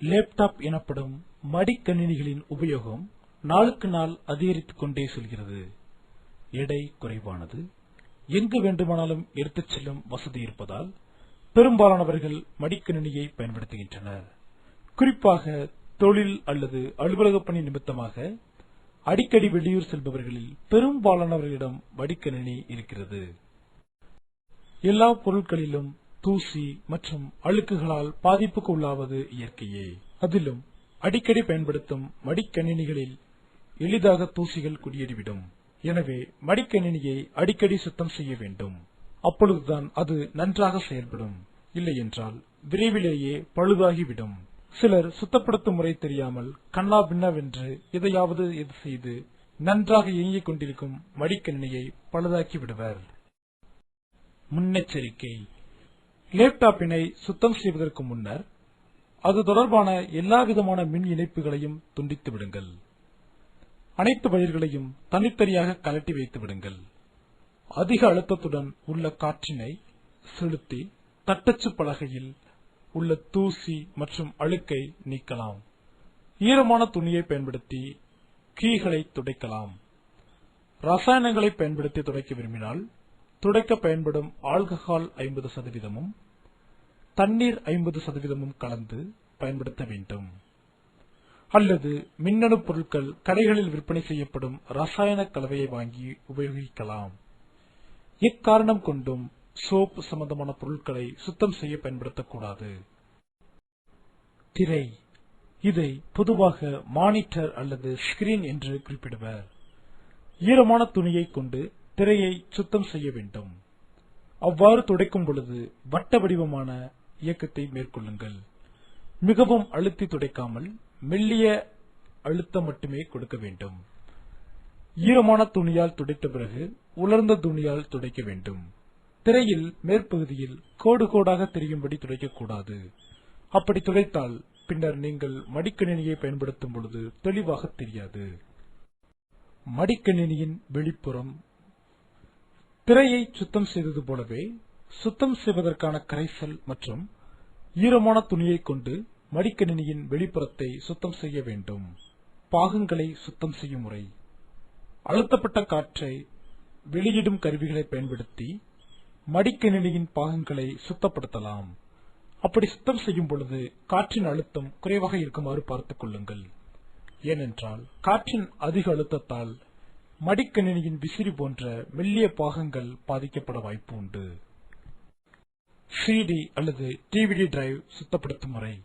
Laptop எனப்படும் மடிக்கணினிகளின் உபயோகம் நாளுக்கு நாள் அதிகரித்துக் கொண்டே செல்கிறது. எடை குறைவானது. எங்கு வேண்டுமானாலும் எடுத்துச் செல்லும் வசதி இருப்பதால் பெரும்பாலானவர்கள் மடிக்கணினியை பயன்படுத்துகின்றனர். குறிப்பாக தொழில் அல்லது அலுவலக பணி நிமித்தமாக அடிக்கடி வெளியூர் செல்பவர்களில் பெரும்பாலானவர்களிடம் மடிக்கணினி இருக்கிறது. எல்லா பொருட்களிலும் தூசி மற்றும் அழுக்குகளால் பாதிப்புக்கு உள்ளாவது இயற்கையே. அதிலும் அடிக்கடி பயன்படுத்தும் மடிக்கணினிகளில் எளிதாக தூசிகள் குடியேறிவிடும். எனவே மடிக்கணினியை அடிக்கடி சுத்தம் செய்ய வேண்டும். அப்பொழுதுதான் அது நன்றாக செயல்படும். இல்லையென்றால் விரைவிலேயே பழுதாகிவிடும். சிலர் சுத்தப்படுத்தும் முறை தெரியாமல் கண்ணா பின்னவென்று எதையாவது இது செய்து நன்றாக இயங்கிக் கொண்டிருக்கும் மடிக்கணினியை பழுதாக்கி விடுவர் முன்னெச்சரிக்கை. லேப்டாப்பினை சுத்தம் செய்வதற்கு முன்னர் அது தொடர்பான எல்லா விதமான மின் இணைப்புகளையும் துண்டித்து விடுங்கள். அனைத்து வயர்களையும் தனித்தனியாக கலட்டி வைத்து விடுங்கள். அதிக அழுத்தத்துடன் உள்ள காற்றினை செலுத்தி தட்டச்சு பலகையில் உள்ள தூசி மற்றும் அழுக்கை நீக்கலாம். ஈரமான துணியை பயன்படுத்தி கீகளை துடைக்கலாம். ரசாயனங்களை பயன்படுத்தி துடைக்க விரும்பினால் துடைக்க பயன்படும் ஆல்கஹால் ஐம்பது சதவீதமும் தண்ணீர் ஐம்பது சதவீதமும் கலந்து பயன்படுத்த வேண்டும். அல்லது மின்னணு பொருட்கள் கடைகளில் விற்பனை செய்யப்படும் ரசாயன கலவையை வாங்கி உபயோகிக்கலாம். எக்காரணம் கொண்டும் சோப் சம்பந்தமான பொருட்களை சுத்தம் செய்ய பயன்படுத்தக்கூடாது. திரை. இதை பொதுவாக மானிட்டர் அல்லது ஸ்கிரீன் என்று குறிப்பிடுவர். ஈரமான துணியை கொண்டு திரையை சுத்தம் செய்ய வேண்டும். அவ்வாறு துடைக்கும் பொழுது வட்ட வடிவமான இயக்கத்தை மேற்கொள்ளுங்கள். மிகவும் அழுத்தி துடைக்காமல் மெல்லிய அழுத்தம் மட்டுமே கொடுக்க வேண்டும். ஈரமான துணியால் துடைத்த பிறகு உலர்ந்த துணியால் துடைக்க வேண்டும். திரையில் மேற்பகுதியில் கோடு கோடாக தெரியும்படி துடைக்கக்கூடாது அப்படி துடைத்தால் பின்னர் நீங்கள் மடிக்கணினியை பயன்படுத்தும் பொழுது தெளிவாக தெரியாது. மடிக்கணினியின் வெளிப்புறம் திரையை சுத்தம் செய்தது போலவே சுத்தம் செய்வதற்கான கரைசல் மற்றும் ஈரமான துணியை கொண்டு மடிக்கணினியின் வெளிப்புறத்தை சுத்தம் செய்ய வேண்டும். பாகங்களை சுத்தம் செய்யும் முறை. அழுத்தப்பட்ட காற்றை வெளியிடும் கருவிகளை பயன்படுத்தி மடிக்கணினியின் பாகங்களை சுத்தப்படுத்தலாம். அப்படி சுத்தம் செய்யும் பொழுது காற்றின் அழுத்தம் குறைவாக இருக்குமாறு பார்த்துக் கொள்ளுங்கள். ஏனென்றால் காற்றின் அதிக அழுத்தத்தால் மடிக்கணினியின் விசிறி போன்ற மெல்லிய பாகங்கள் பாதிக்கப்பட வாய்ப்பு உண்டு. சிடி அல்லது டிவிடி டிரைவ் சுத்தப்படுத்தும் முறை.